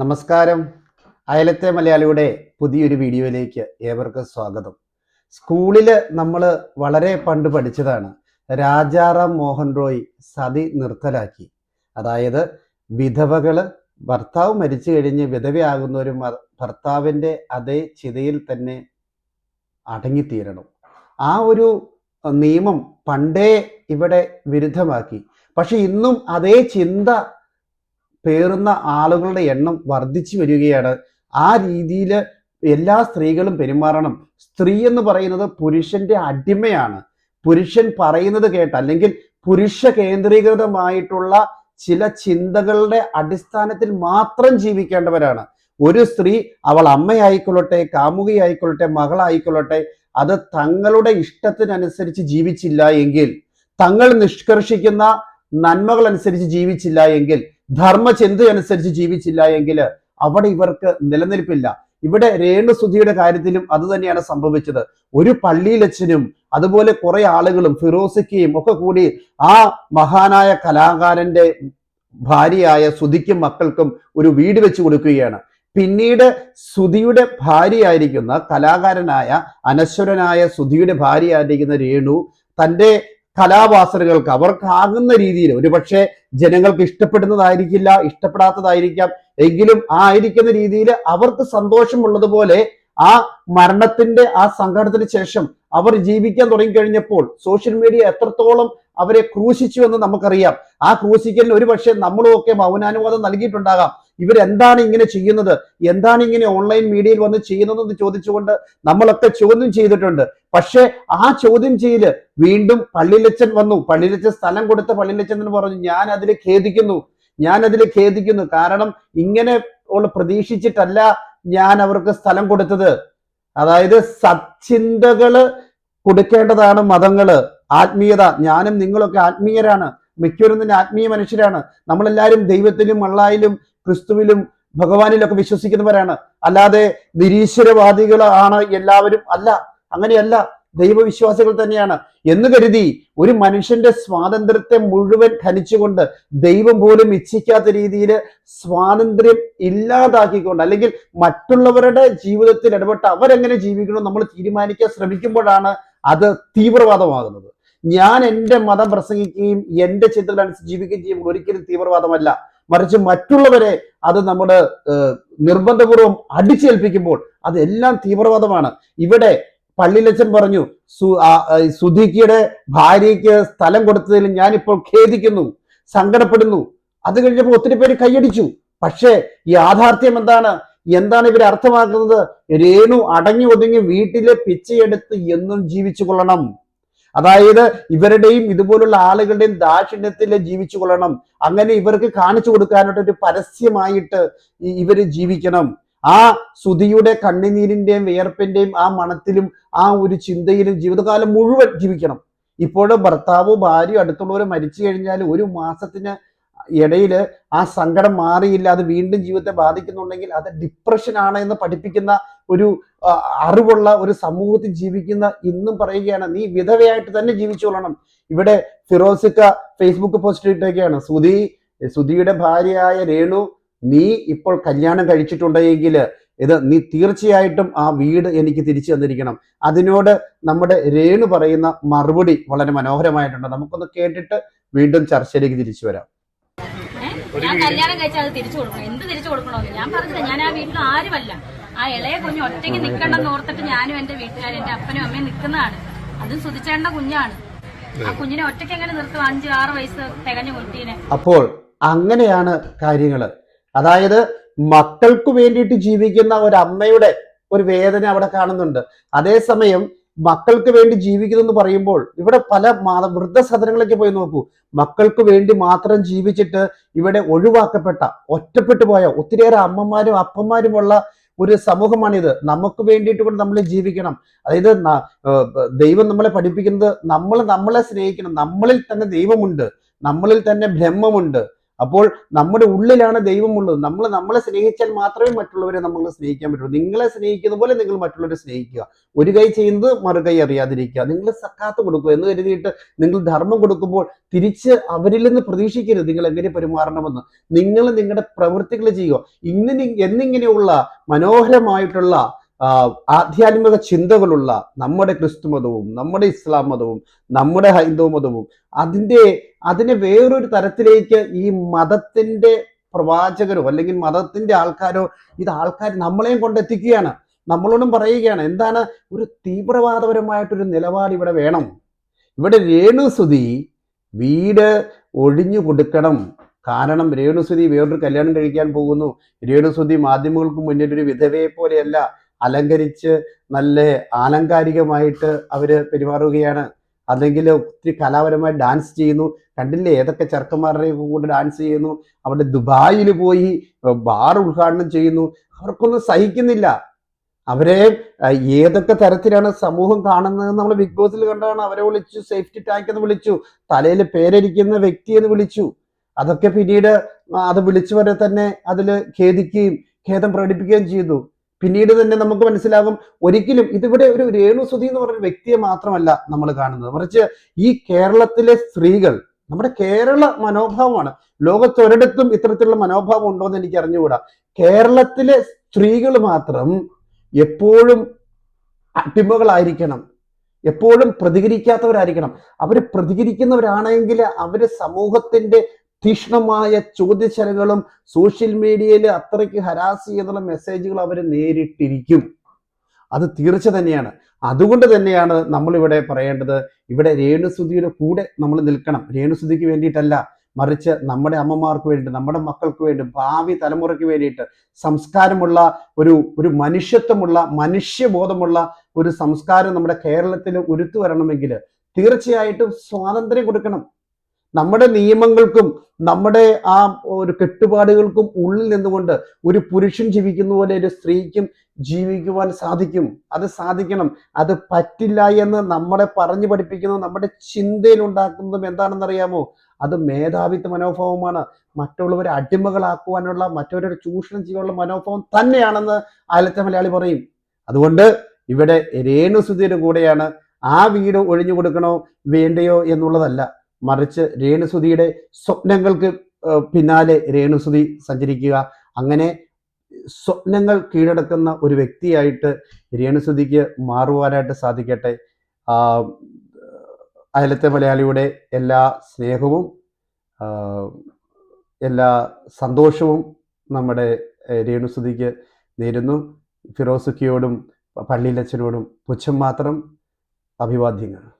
നമസ്കാരം. അയലത്തെ മലയാളിയുടെ പുതിയൊരു വീഡിയോയിലേക്ക് ഏവർക്കും സ്വാഗതം. സ്കൂളിൽ നമ്മൾ വളരെ പണ്ട് പഠിച്ചതാണ് രാജാറാം മോഹൻ റോയ് സതി നിർത്തലാക്കി. അതായത് വിധവകൾ ഭർത്താവ് മരിച്ചു കഴിഞ്ഞ് വിധവയാകുന്നവരും ഭർത്താവിന്റെ അതേ ചിതയിൽ തന്നെ അടങ്ങിത്തീരണം. ആ ഒരു നിയമം പണ്ടേ ഇവിടെ വിരുദ്ധമാക്കി. പക്ഷെ ഇന്നും അതേ ചിന്ത പേറുന്ന ആളുകളുടെ എണ്ണം വർദ്ധിച്ചു വരികയാണ്. ആ രീതിയിൽ എല്ലാ സ്ത്രീകളും പെരുമാറണം. സ്ത്രീ എന്ന് പറയുന്നത് പുരുഷന്റെ അടിമയാണ്. പുരുഷൻ പറയുന്നത് കേട്ട് അല്ലെങ്കിൽ പുരുഷ കേന്ദ്രീകൃതമായിട്ടുള്ള ചില ചിന്തകളുടെ അടിസ്ഥാനത്തിൽ മാത്രം ജീവിക്കേണ്ടവരാണ്. ഒരു സ്ത്രീ അവൾ അമ്മയായിക്കൊള്ളട്ടെ കാമുകിയായിക്കൊള്ളട്ടെ മകളായിക്കൊള്ളട്ടെ അത് തങ്ങളുടെ ഇഷ്ടത്തിനനുസരിച്ച് ജീവിച്ചില്ല എങ്കിൽ തങ്ങൾ നിഷ്കർഷിക്കുന്ന നന്മകൾ അനുസരിച്ച് ജീവിച്ചില്ല എങ്കിൽ ധർമ്മചിന്ത അനുസരിച്ച് ജീവിച്ചില്ല എങ്കിൽ അവിടെ ഇവർക്ക് നിലനിൽപ്പില്ല. ഇവിടെ രേണുസുധിയുടെ കാര്യത്തിലും അത് തന്നെയാണ് സംഭവിച്ചത്. ഒരു പള്ളിയിലച്ഛനും അതുപോലെ കുറെ ആളുകളും ഫിറോസിക്കയും ഒക്കെ കൂടി ആ മഹാനായ കലാകാരന്റെ ഭാര്യയായ സുധിക്കും മക്കൾക്കും ഒരു വീട് വെച്ചു കൊടുക്കുകയാണ്. പിന്നീട് സുധിയുടെ ഭാര്യയായിരിക്കുന്ന കലാകാരനായ അനശ്വരനായ സുധിയുടെ ഭാര്യയായിരിക്കുന്ന രേണു തന്റെ കലാവാസനകൾക്ക് അവർക്കാകുന്ന രീതിയിൽ ഒരുപക്ഷെ ജനങ്ങൾക്ക് ഇഷ്ടപ്പെടുന്നതായിരിക്കില്ല ഇഷ്ടപ്പെടാത്തതായിരിക്കാം. എങ്കിലും ആയിരിക്കുന്ന രീതിയിൽ അവർക്ക് സന്തോഷമുള്ളതുപോലെ ആ മരണത്തിന്റെ ആ സങ്കടത്തിന് ശേഷം അവർ ജീവിക്കാൻ തുടങ്ങിക്കഴിഞ്ഞപ്പോൾ സോഷ്യൽ മീഡിയ എത്രത്തോളം അവരെ ക്രൂശിച്ചു എന്ന് നമുക്കറിയാം. ആ ക്രൂശിക്കലിന് ഒരുപക്ഷെ നമ്മളും ഒക്കെ മൗനാനുവാദം നൽകിയിട്ടുണ്ടാകാം. ഇവരെന്താണ് ഇങ്ങനെ ചെയ്യുന്നത്? എന്താണ് ഇങ്ങനെ ഓൺലൈൻ മീഡിയയിൽ വന്ന് ചെയ്യുന്നതെന്ന് ചോദിച്ചുകൊണ്ട് നമ്മളൊക്കെ ചോദ്യം ചെയ്തിട്ടുണ്ട്. പക്ഷേ ആ ചോദ്യം ചെയ്യൽ വീണ്ടും പള്ളിലച്ചൻ വന്നു. പള്ളിലച്ചൻ സ്ഥലം കൊടുത്ത പള്ളിലച്ചൻ എന്ന് പറഞ്ഞു ഞാൻ അതിൽ ഖേദിക്കുന്നു. ഞാൻ അതിൽ ഖേദിക്കുന്നു. കാരണം ഇങ്ങനെ ഉള്ള പ്രതീക്ഷിച്ചിട്ടല്ല ഞാൻ അവർക്ക് സ്ഥലം കൊടുത്തത്. അതായത് സച്ചിന്തകൾ കൊടുക്കേണ്ടതാണ് മതങ്ങൾ. ആത്മീയത. ഞാനും നിങ്ങളൊക്കെ ആത്മീയരാണ്. മിക്കവരും തന്നെ ആത്മീയ മനുഷ്യരാണ്. നമ്മളെല്ലാവരും ദൈവത്തിലും അള്ളായിലും ക്രിസ്തുവിലും ഭഗവാനിലൊക്കെ വിശ്വസിക്കുന്നവരാണ്. അല്ലാതെ നിരീശ്വരവാദികളാണ് എല്ലാവരും അല്ല. അങ്ങനെയല്ല. ദൈവവിശ്വാസികൾ തന്നെയാണ്. എന്ന് കരുതി ഒരു മനുഷ്യന്റെ സ്വാതന്ത്ര്യത്തെ മുഴുവൻ ഖനിച്ചുകൊണ്ട് ദൈവം പോലും ഇച്ഛിക്കാത്ത രീതിയിൽ സ്വാതന്ത്ര്യം ഇല്ലാതാക്കിക്കൊണ്ട് അല്ലെങ്കിൽ മറ്റുള്ളവരുടെ ജീവിതത്തിൽ ഇടപെട്ട് അവരെങ്ങനെ ജീവിക്കണം നമ്മൾ തീരുമാനിക്കാൻ ശ്രമിക്കുമ്പോഴാണ് അത് തീവ്രവാദമാകുന്നത്. ഞാൻ എന്റെ മതം പ്രസംഗിക്കുകയും എന്റെ ചിന്തകളനുസരിച്ച് ജീവിക്കുകയും ചെയ്യുമ്പോൾ ഒരിക്കലും തീവ്രവാദമല്ല. മറിച്ച് മറ്റുള്ളവരെ അത് നമ്മുടെ നിർബന്ധപൂർവം അടിച്ചേൽപ്പിക്കുമ്പോൾ അതെല്ലാം തീവ്രവാദമാണ്. ഇവിടെ പള്ളിയിലച്ചൻ പറഞ്ഞു സു സുധീക്കിയുടെ ഭാര്യയ്ക്ക് സ്ഥലം കൊടുത്തതിൽ ഇപ്പോൾ ഖേദിക്കുന്നു സങ്കടപ്പെടുന്നു. അത് കഴിഞ്ഞപ്പോൾ ഒത്തിരി പേര് കൈയടിച്ചു. പക്ഷേ യാഥാർത്ഥ്യം എന്താണ്? എന്താണ് ഇവർ അർത്ഥമാക്കുന്നത്? രേണു അടങ്ങി ഒതുങ്ങി വീട്ടിലെ പിച്ചയെടുത്ത് എന്നും ജീവിച്ചു കൊള്ളണം. അതായത് ഇവരുടെയും ഇതുപോലുള്ള ആളുകളുടെയും ദാക്ഷിണ്യത്തിൽ ജീവിച്ചു കൊള്ളണം അങ്ങനെ ഇവർക്ക് കാണിച്ചു കൊടുക്കാനായിട്ട് ഒരു പരസ്യമായിട്ട് ഇവർ ജീവിക്കണം. ആ സുതിയുടെ കണ്ണിനീരിന്റെയും വിയർപ്പിന്റെയും ആ മണത്തിലും ആ ഒരു ചിന്തയിലും ജീവിതകാലം മുഴുവൻ ജീവിക്കണം. ഇപ്പോൾ ഭർത്താവോ ഭാര്യയോ അടുത്തുള്ളവരോ മരിച്ചു കഴിഞ്ഞാൽ ഒരു മാസത്തിന് ഇടയിൽ ആ സങ്കടം മാറിയില്ല അത് വീണ്ടും ജീവിതത്തെ ബാധിക്കുന്നുണ്ടെങ്കിൽ അത് ഡിപ്രഷൻ ആണ് എന്ന് പഠിപ്പിക്കുന്ന ഒരു അറിവുള്ള ഒരു സമൂഹത്തിൽ ജീവിക്കുന്ന ഇന്നും പറയുകയാണ് നീ വിധവയായിട്ട് തന്നെ ജീവിച്ചോളണം. ഇവിടെ ഫിറോസിക്ക ഫേസ്ബുക്ക് പോസ്റ്റ് ഇട്ടൊക്കെയാണ് സുധി സുധിയുടെ ഭാര്യയായ രേണു നീ ഇപ്പോൾ കല്യാണം കഴിച്ചിട്ടുണ്ടെങ്കിൽ ഇത് നീ തീർച്ചയായിട്ടും ആ വീട് എനിക്ക് തിരിച്ചു തന്നിരിക്കണം. അതിനോട് നമ്മുടെ രേണു പറയുന്ന മറുപടി വളരെ മനോഹരമായിട്ടുണ്ട്. നമുക്കൊന്ന് കേട്ടിട്ട് വീണ്ടും ചർച്ചയിലേക്ക് തിരിച്ചു വരാം? ഞാൻ കല്യാണം കഴിച്ചാൽ അത് തിരിച്ചു കൊടുക്കണം. എന്ത് തിരിച്ചു കൊടുക്കണമെന്ന് ഞാൻ പറഞ്ഞില്ല. ഞാൻ ആ വീട്ടിൽ ആരുമല്ല. ആ ഇളയ കുഞ്ഞ് ഒറ്റയ്ക്ക് നിൽക്കണ്ടെന്ന് ഓർത്തിട്ട് ഞാനും എന്റെ വീട്ടുകാരും എന്റെ അപ്പനും അമ്മയും നിൽക്കുന്നതാണ്. അതും സുതിച്ചേണ്ട കുഞ്ഞാണ്. ആ കുഞ്ഞിനെ ഒറ്റയ്ക്ക് എങ്ങനെ നിർത്തും? അഞ്ച് ആറ് വയസ്സ് തികഞ്ഞ കുട്ടീനെ. അപ്പോൾ അങ്ങനെയാണ് കാര്യങ്ങൾ അതായത് മക്കൾക്ക് വേണ്ടിയിട്ട് ജീവിക്കുന്ന ഒരു അമ്മയുടെ ഒരു വേദന അവിടെ കാണുന്നുണ്ട്. അതേസമയം മക്കൾക്ക് വേണ്ടി ജീവിക്കുന്നു എന്ന് പറയുമ്പോൾ ഇവിടെ പല വൃദ്ധ വൃദ്ധസദനങ്ങളിലേക്ക് പോയി നോക്കൂ. മക്കൾക്ക് വേണ്ടി മാത്രം ജീവിച്ചിട്ട് ഇവിടെ ഒഴിവാക്കപ്പെട്ട ഒറ്റപ്പെട്ടു പോയ ഒത്തിരിയേറെ അമ്മമാരും അപ്പന്മാരുമുള്ള ഒരു സമൂഹമാണിത്. നമുക്ക് വേണ്ടിയിട്ട് കൂടെ നമ്മൾ ജീവിക്കണം. അതായത് ദൈവം നമ്മളെ പഠിപ്പിക്കുന്നത് നമ്മൾ നമ്മളെ സ്നേഹിക്കണം. നമ്മളിൽ തന്നെ ദൈവമുണ്ട്. നമ്മളിൽ തന്നെ ബ്രഹ്മമുണ്ട്. അപ്പോൾ നമ്മുടെ ഉള്ളിലാണ് ദൈവമുള്ളത് നമ്മൾ നമ്മളെ സ്നേഹിച്ചാൽ മാത്രമേ മറ്റുള്ളവരെ നമ്മൾ സ്നേഹിക്കാൻ പറ്റുള്ളൂ. നിങ്ങളെ സ്നേഹിക്കുന്ന പോലെ നിങ്ങൾ മറ്റുള്ളവരെ സ്നേഹിക്കുക. ഒരു കൈ ചെയ്യുന്നത് മറു കൈ അറിയാതിരിക്കുക. നിങ്ങൾ സക്കാത്ത് കൊടുക്കുക എന്ന് കരുതിയിട്ട് നിങ്ങൾ ധർമ്മം കൊടുക്കുമ്പോൾ തിരിച്ച് അവരിൽ നിന്ന് പ്രതീക്ഷിക്കരുത് നിങ്ങൾ എങ്ങനെ പെരുമാറണമെന്ന്. നിങ്ങൾ നിങ്ങളുടെ പ്രവൃത്തികൾ ചെയ്യുക. ഇങ്ങനെ എന്നിങ്ങനെയുള്ള മനോഹരമായിട്ടുള്ള ആധ്യാത്മിക ചിന്തകളുള്ള നമ്മുടെ ക്രിസ്തു മതവും നമ്മുടെ ഇസ്ലാം മതവും നമ്മുടെ ഹൈന്ദവ മതവും അതിന്റെ അതിനെ വേറൊരു തരത്തിലേക്ക് ഈ മതത്തിന്റെ പ്രവാചകരോ അല്ലെങ്കിൽ മതത്തിന്റെ ആൾക്കാരോ ഇത് ആൾക്കാർ നമ്മളെയും കൊണ്ടെത്തിക്കുകയാണ്. നമ്മളോടും പറയുകയാണ് എന്താണ് ഒരു തീവ്രവാദപരമായിട്ടൊരു നിലപാട് ഇവിടെ വേണം. ഇവിടെ രേണുസുതി വീട് ഒഴിഞ്ഞു കൊടുക്കണം. കാരണം രേണുസുതി വേറൊരു കല്യാണം കഴിക്കാൻ പോകുന്നു. രേണുസുതി മാധ്യമങ്ങൾക്ക് മുന്നിൽ ഒരു വിധവയെ പോലെയല്ല അലങ്കരിച്ച് നല്ല ആലങ്കാരികമായിട്ട് അവർ പെരുമാറുകയാണ്. അല്ലെങ്കിൽ ഒത്തിരി കലാപരമായി ഡാൻസ് ചെയ്യുന്നു. കണ്ടില്ലേ? ഏതൊക്കെ ചെറുക്കന്മാരുടെ കൂടെ ഡാൻസ് ചെയ്യുന്നു. അവിടെ ദുബായിൽ പോയി ബാർ ഉദ്ഘാടനം ചെയ്യുന്നു. അവർക്കൊന്നും സഹിക്കുന്നില്ല. അവരെ ഏതൊക്കെ തരത്തിലാണ് സമൂഹം കാണുന്നത് നമ്മൾ ബിഗ് ബോസിൽ കണ്ടാണ്. അവരെ വിളിച്ചു സേഫ്റ്റി ടാങ്ക് എന്ന് വിളിച്ചു തലയിൽ പേരരിക്കുന്ന വ്യക്തി എന്ന് വിളിച്ചു. അതൊക്കെ പിന്നീട് അത് വിളിച്ചവരെ തന്നെ അതിൽ ഖേദിക്കുകയും ഖേദം പ്രകടിപ്പിക്കുകയും ചെയ്തു. പിന്നീട് തന്നെ നമുക്ക് മനസ്സിലാകും ഒരിക്കലും ഇതിവിടെ ഒരു രേണുസുതി എന്ന് പറഞ്ഞ വ്യക്തിയെ മാത്രമല്ല നമ്മൾ കാണുന്നത്. മറിച്ച് ഈ കേരളത്തിലെ സ്ത്രീകൾ നമ്മുടെ കേരള മനോഭാവമാണ്. ലോകത്തൊരിടത്തും ഇത്തരത്തിലുള്ള മനോഭാവം ഉണ്ടോ എന്ന് എനിക്ക് അറിഞ്ഞുകൂടാ കേരളത്തിലെ സ്ത്രീകൾ മാത്രം എപ്പോഴും അടിമകളായിരിക്കണം. എപ്പോഴും പ്രതികരിക്കാത്തവരായിരിക്കണം. അവർ പ്രതികരിക്കുന്നവരാണെങ്കിൽ അവർ സമൂഹത്തിന്റെ തീക്ഷ്ണമായ ചോദ്യശരങ്ങളും സോഷ്യൽ മീഡിയയിൽ അത്രയ്ക്ക് ഹരാസ് ചെയ്തുള്ള മെസ്സേജുകൾ അവർ നേരിട്ടിരിക്കും. അത് തീർച്ച തന്നെയാണ്. അതുകൊണ്ട് തന്നെയാണ് നമ്മളിവിടെ പറയേണ്ടത് ഇവിടെ രേണുസുതിയുടെ കൂടെ നമ്മൾ നിൽക്കണം. രേണുസുതിക്ക് വേണ്ടിയിട്ടല്ല മറിച്ച് നമ്മുടെ അമ്മമാർക്ക് വേണ്ടി നമ്മുടെ മക്കൾക്ക് വേണ്ടി ഭാവി തലമുറയ്ക്ക് വേണ്ടിയിട്ട് സംസ്കാരമുള്ള ഒരു ഒരു മനുഷ്യത്വമുള്ള മനുഷ്യബോധമുള്ള ഒരു സംസ്കാരം നമ്മുടെ കേരളത്തിൽ ഉരുത്തു വരണമെങ്കിൽ തീർച്ചയായിട്ടും സ്വാതന്ത്ര്യം കൊടുക്കണം. നമ്മുടെ നിയമങ്ങൾക്കും നമ്മുടെ ആ ഒരു കെട്ടുപാടുകൾക്കും ഉള്ളിൽ നിന്നുകൊണ്ട് ഒരു പുരുഷൻ ജീവിക്കുന്ന പോലെ ഒരു സ്ത്രീക്കും ജീവിക്കുവാൻ സാധിക്കും. അത് സാധിക്കണം. അത് പറ്റില്ല എന്ന് നമ്മളെ പറഞ്ഞു പഠിപ്പിക്കുന്നത് നമ്മുടെ ചിന്തയിൽ ഉണ്ടാക്കുന്നതും എന്താണെന്നറിയാമോ? അത് മേധാവിത്വ മനോഭാവമാണ്. മറ്റുള്ളവരെ അടിമകളാക്കുവാനുള്ള മറ്റുള്ളവരെ ചൂഷണം ചെയ്യാനുള്ള മനോഭാവം തന്നെയാണെന്ന് ആലത്തെ മലയാളി പറയും. അതുകൊണ്ട് ഇവിടെ രേണുസുതിയുടെ കൂടെയാണ് ആ വീട് ഒഴിഞ്ഞു കൊടുക്കണോ വേണ്ടയോ എന്നുള്ളതല്ല. മറിച്ച് രേണുസുതിയുടെ സ്വപ്നങ്ങൾക്ക് പിന്നാലെ രേണുസുതി സഞ്ചരിക്കുക. അങ്ങനെ സ്വപ്നങ്ങൾ കീഴടക്കുന്ന ഒരു വ്യക്തിയായിട്ട് രേണുസുതിക്ക് മാറുവാനായിട്ട് സാധിക്കട്ടെ. അയലത്തെ മലയാളിയുടെ എല്ലാ സ്നേഹവും എല്ലാ സന്തോഷവും നമ്മുടെ രേണുസുതിക്ക് നേരുന്നു. ഫിറോസുക്കിയോടും പള്ളിയിലച്ചനോടും പുച്ഛം മാത്രം അഭിവാദ്യങ്ങൾ.